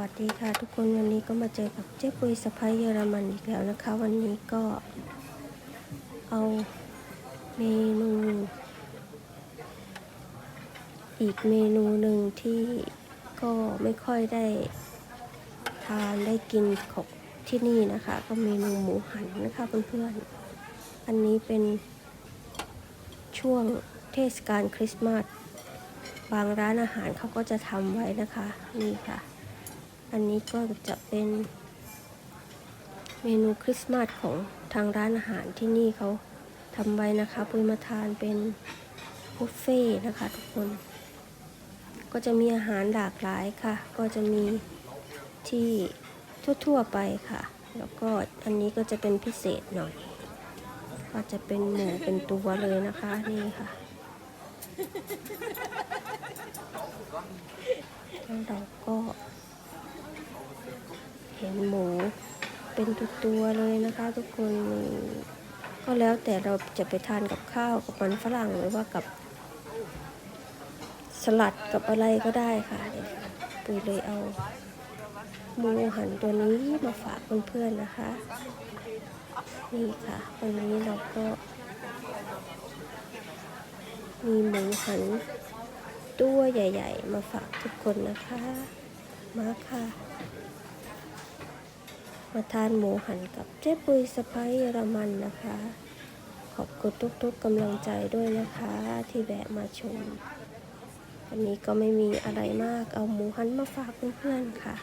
วัสดีค่ะทุกคนวันนี้ก็มาเจอกับเจ๊ปุยสะพ้ายเยอรมันอีกแล้วนะคะ วันนี้ก็เอาเมนู อีกเมนูหนึ่งที่ก็ไม่ค่อยได้ทานได้กินของที่นี่นะคะ ก็เมนูหมูหันนะคะเพื่อนๆอันนี้เป็นช่วงเทศกาลคริสต์มาสบางร้านอาหารเขาก็จะทำไว้นะคะ นี่ค่ะ อันนี้ก็จะเป็นเมนูคริสต์มาสของทางร้านอาหารที่นี่เขาทำไว้นะคะปุยมาทานเป็นบุฟเฟ่นะคะทุกคน ก็จะมีอาหารหลากหลายค่ะ ก็จะมีที่ทั่วๆไปค่ะ แล้วก็อันนี้ก็จะเป็นพิเศษหน่อย ก็จะเป็นหมูเป็นตัวเลยนะคะนี่ค่ะแล้วเรา เห็นหมูเป็นตัวๆเลยนะคะทุกคนก็แล้วแต่เราจะไปทานกับข้าวกับมันฝรั่งหรือว่ากับ สลัดกับอะไรก็ได้ค่ะเดี๋ยวปุยเลยเอาหมูหันตัวนี้มาฝากเพื่อนๆนะคะ นี่ค่ะ วันนี้เราก็ มีหมูหันตัวใหญ่ ๆ มาฝากทุกคนนะคะ มาค่ะ มาทานหมูหันกับเจ๊ปุยสไปเยอรมันนะคะ ขอบคุณทุกๆกำลังใจด้วยนะคะที่แวะมาชม วันนี้ก็ไม่มีอะไรมากเอาหมูหันมาฝากเพื่อนๆค่ะ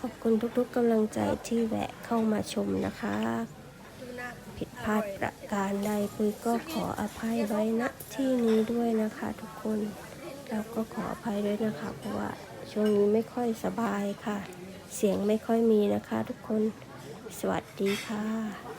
ขอบคุณทุกๆกำลังใจที่แวะเข้ามาชมนะคะ ผิดพลาดประการใดปุยก็ขออภัยไว้ณที่นี้ด้วยนะคะทุกคน แล้วก็ขออภัยด้วยนะคะเพราะว่าช่วงนี้ไม่ค่อยสบายค่ะ เสียงไม่ค่อยมีนะคะทุกคน สวัสดีค่ะ